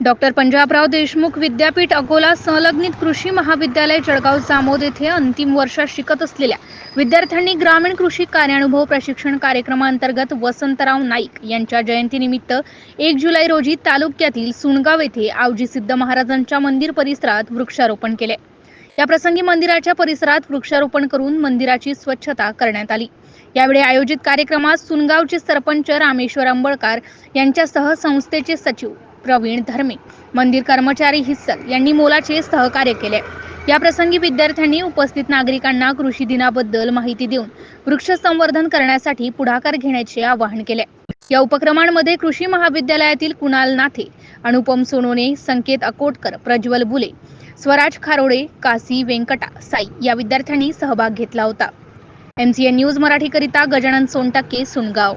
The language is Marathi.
डॉक्टर पंजाबराव देशमुख विद्यापीठ अकोला संलग्नित कृषी महाविद्यालय जळगाव जामोद येथे अंतिम वर्षात शिकत असलेल्या विद्यार्थ्यांनी ग्रामीण कृषी कार्यानुभव प्रशिक्षण कार्यक्रमांतर्गत वसंतराव नाईक यांच्या जयंतीनिमित्त एक जुलै रोजी तालुक्यातील सुणगाव येथे आवजी सिद्ध महाराजांच्या मंदिर परिसरात वृक्षारोपण केले. या प्रसंगी मंदिराच्या परिसरात वृक्षारोपण करून मंदिराची स्वच्छता करण्यात आली. यावेळी आयोजित कार्यक्रमात सुनगावचे सरपंच रामेश्वर आंबळकर यांच्यासह संस्थेचे सचिव प्रवीण धर्मे मंदिर कर्मचारी हिस्सल यांनी मोलाचे सहकार्य केले. या प्रसंगी विद्यार्थ्यांनी उपस्थित नागरिकांना कृषी दिनाबद्दल माहिती देऊन वृक्ष संवर्धन करण्यासाठी पुढाकार घेण्याचे आवाहन केले. या उपक्रमांमध्ये कृषी महाविद्यालयातील कुणाल नाथे अनुपम सोनोने संकेत अकोटकर प्रज्वल बुले स्वराज खारोडे कासी वेंकटा साई या विद्यार्थ्यांनी सहभाग घेतला होता. एमसीएन न्यूज मराठीकरिता गजानन सोनटक्के सुनगाव.